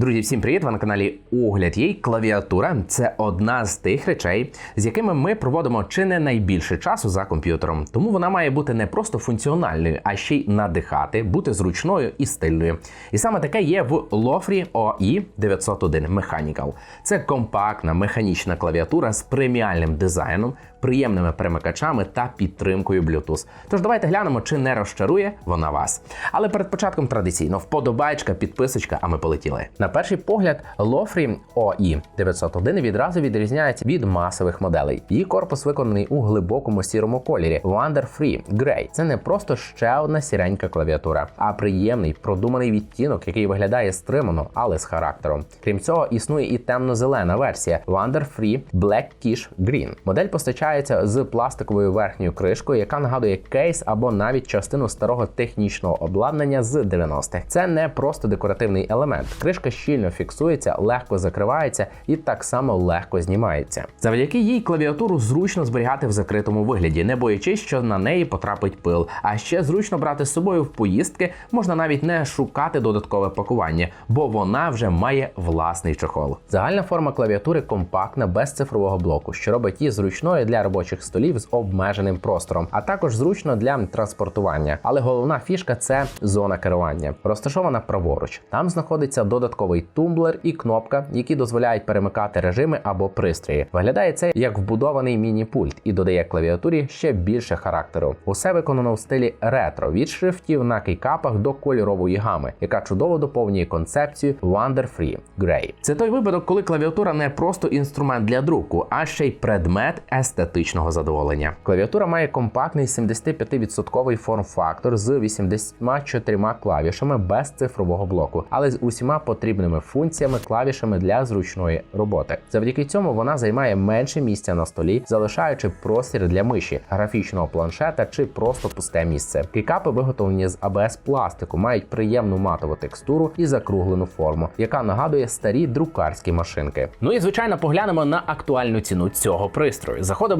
Друзі, всім привіт! Ви на каналі Огляд Їй. Клавіатура це одна з тих речей, з якими ми проводимо чи не найбільше часу за комп'ютером. Тому вона має бути не просто функціональною, а ще й надихати, бути зручною і стильною. І саме таке є в Lofri OI 901 Mechanical. Це компактна механічна клавіатура з преміальним дизайном, приємними перемикачами та підтримкою Bluetooth. Тож давайте глянемо, чи не розчарує вона вас. Але перед початком традиційно вподобайка, підписочка, а ми полетіли. На перший погляд, Lofri OI 901 відразу відрізняється від масових моделей. Її корпус виконаний у глибокому сірому кольорі Wonder Free Grey. Це не просто ще одна сіренька клавіатура, а приємний продуманий відтінок, який виглядає стримано, але з характером. Крім цього, існує і темно-зелена версія Wonder Free Black Kish Green. Модель постачається з пластиковою верхньою кришкою, яка нагадує кейс або навіть частину старого технічного обладнання з 90-х. Це не просто декоративний елемент. Кришка щільно фіксується, легко закривається і так само легко знімається. Завдяки їй клавіатуру зручно зберігати в закритому вигляді, не боячись, що на неї потрапить пил. А ще зручно брати з собою в поїздки, можна навіть не шукати додаткове пакування, бо вона вже має власний чохол. Загальна форма клавіатури компактна, без цифрового блоку, що робить її зручною для робочих столів з обмеженим простором, а також зручно для транспортування. Але головна фішка це зона керування, розташована праворуч. Там знаходиться додатковий тумблер і кнопка, які дозволяють перемикати режими або пристрої. Виглядає це як вбудований міні-пульт і додає клавіатурі ще більше характеру. Усе виконано в стилі ретро від шрифтів на кейкапах до кольорової гами, яка чудово доповнює концепцію Wonder Free Grey. Це той випадок, коли клавіатура не просто інструмент для друку, а ще й предмет естетичного задоволення. Клавіатура має компактний 75% форм-фактор з 84 клавішами без цифрового блоку, але з усіма потрібними функціями клавішами для зручної роботи. Завдяки цьому вона займає менше місця на столі, залишаючи простір для миші, графічного планшета чи просто пусте місце. Кейкапи виготовлені з АБС пластику, мають приємну матову текстуру і закруглену форму, яка нагадує старі друкарські машинки. Ну і звичайно, поглянемо на актуальну ціну цього пристрою. Заходимо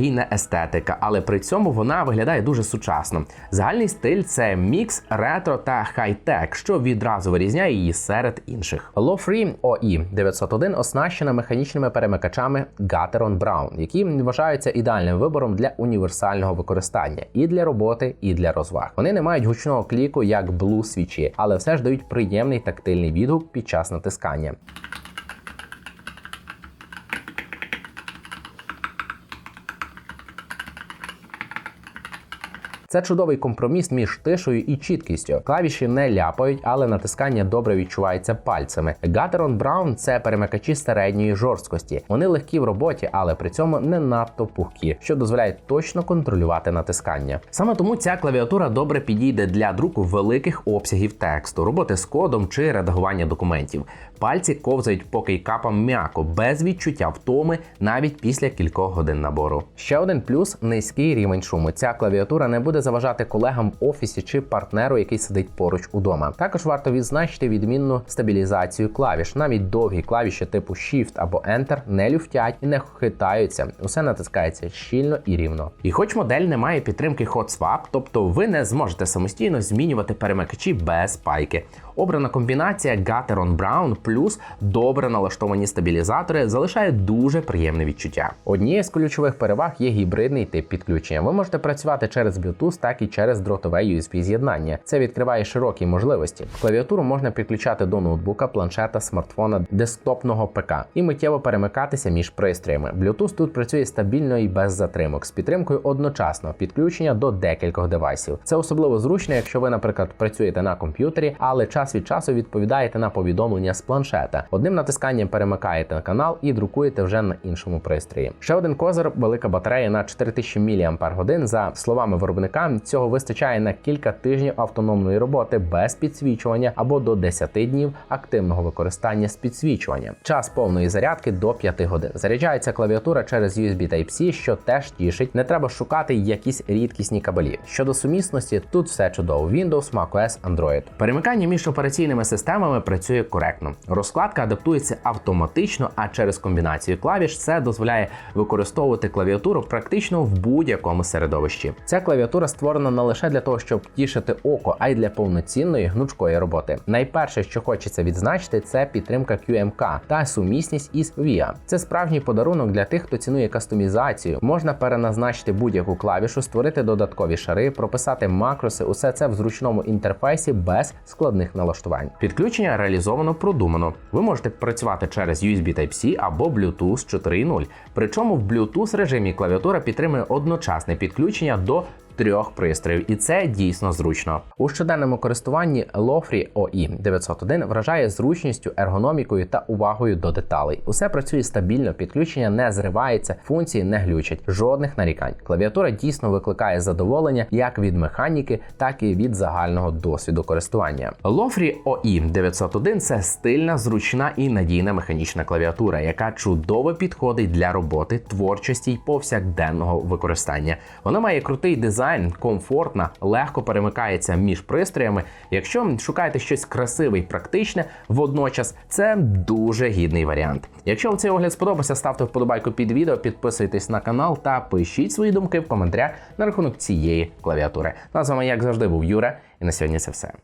ностальгійна естетика, але при цьому вона виглядає дуже сучасно. Загальний стиль це мікс ретро та хай-тек, що відразу вирізняє її серед інших. Low-Free OE 901 оснащена механічними перемикачами Gateron Brown, які вважаються ідеальним вибором для універсального використання і для роботи, і для розваг. Вони не мають гучного кліку, як Blue свічі, але все ж дають приємний тактильний відгук під час натискання. Це чудовий компроміс між тишою і чіткістю. Клавіші не ляпають, але натискання добре відчувається пальцями. Gateron Brown – це перемикачі середньої жорсткості. Вони легкі в роботі, але при цьому не надто пухкі, що дозволяє точно контролювати натискання. Саме тому ця клавіатура добре підійде для друку великих обсягів тексту, роботи з кодом чи редагування документів. Пальці ковзають по кейкапам м'яко, без відчуття втоми навіть після кількох годин набору. Ще один плюс низький рівень шуму. Ця клавіатура не буде заважати колегам в офісі чи партнеру, який сидить поруч удома. Також варто відзначити відмінну стабілізацію клавіш. Навіть довгі клавіші типу Shift або Enter не люфтять і не хитаються. Усе натискається щільно і рівно. І хоч модель не має підтримки Hot Swap, тобто ви не зможете самостійно змінювати перемикачі без пайки. Обрана комбінація Gateron Brown плюс добре налаштовані стабілізатори залишає дуже приємне відчуття. Однією з ключових переваг є гібридний тип підключення. Ви можете працювати через Bluetooth, так і через дротове USB з'єднання. Це відкриває широкі можливості. Клавіатуру можна підключати до ноутбука, планшета, смартфона, десктопного ПК і миттєво перемикатися між пристроями. Bluetooth тут працює стабільно і без затримок з підтримкою одночасно підключення до декількох девайсів. Це особливо зручно, якщо ви, наприклад, працюєте на комп'ютері, але час час від часу відповідаєте на повідомлення з планшета. Одним натисканням перемикаєте на канал і друкуєте вже на іншому пристрої. Ще один козир велика батарея на 4000 мАч. За словами виробника, цього вистачає на кілька тижнів автономної роботи без підсвічування або до 10 днів активного використання з підсвічуванням. Час повної зарядки до 5 годин. Заряджається клавіатура через USB Type-C, що теж тішить. Не треба шукати якісь рідкісні кабелі. Щодо сумісності, тут все чудово: Windows, macOS, Android. Перемикання між операційними системами працює коректно. Розкладка адаптується автоматично, а через комбінацію клавіш це дозволяє використовувати клавіатуру практично в будь-якому середовищі. Ця клавіатура створена не лише для того, щоб тішити око, а й для повноцінної гнучкої роботи. Найперше, що хочеться відзначити, це підтримка QMK та сумісність із VIA. Це справжній подарунок для тих, хто цінує кастомізацію. Можна переназначити будь-яку клавішу, створити додаткові шари, прописати макроси, усе це в зручному інтерфейсі без складних налаштувань. Підключення реалізовано продумано. Ви можете працювати через USB Type-C або Bluetooth 4.0. Причому в Bluetooth режимі клавіатура підтримує одночасне підключення до трьох пристроїв, і це дійсно зручно. У щоденному користуванні Lofree OE 901 вражає зручністю, ергономікою та увагою до деталей. Усе працює стабільно, підключення не зривається, функції не глючать, жодних нарікань. Клавіатура дійсно викликає задоволення як від механіки, так і від загального досвіду користування. Lofree OE 901 це стильна, зручна і надійна механічна клавіатура, яка чудово підходить для роботи, творчості й повсякденного використання. Вона має крутий дизайн, комфортна, легко перемикається між пристроями. Якщо шукаєте щось красиве і практичне, водночас це дуже гідний варіант. Якщо вам цей огляд сподобався, ставте вподобайку під відео, підписуйтесь на канал та пишіть свої думки в коментарях на рахунок цієї клавіатури. Ну, а з вами, як завжди, був Юра, і на сьогодні це все.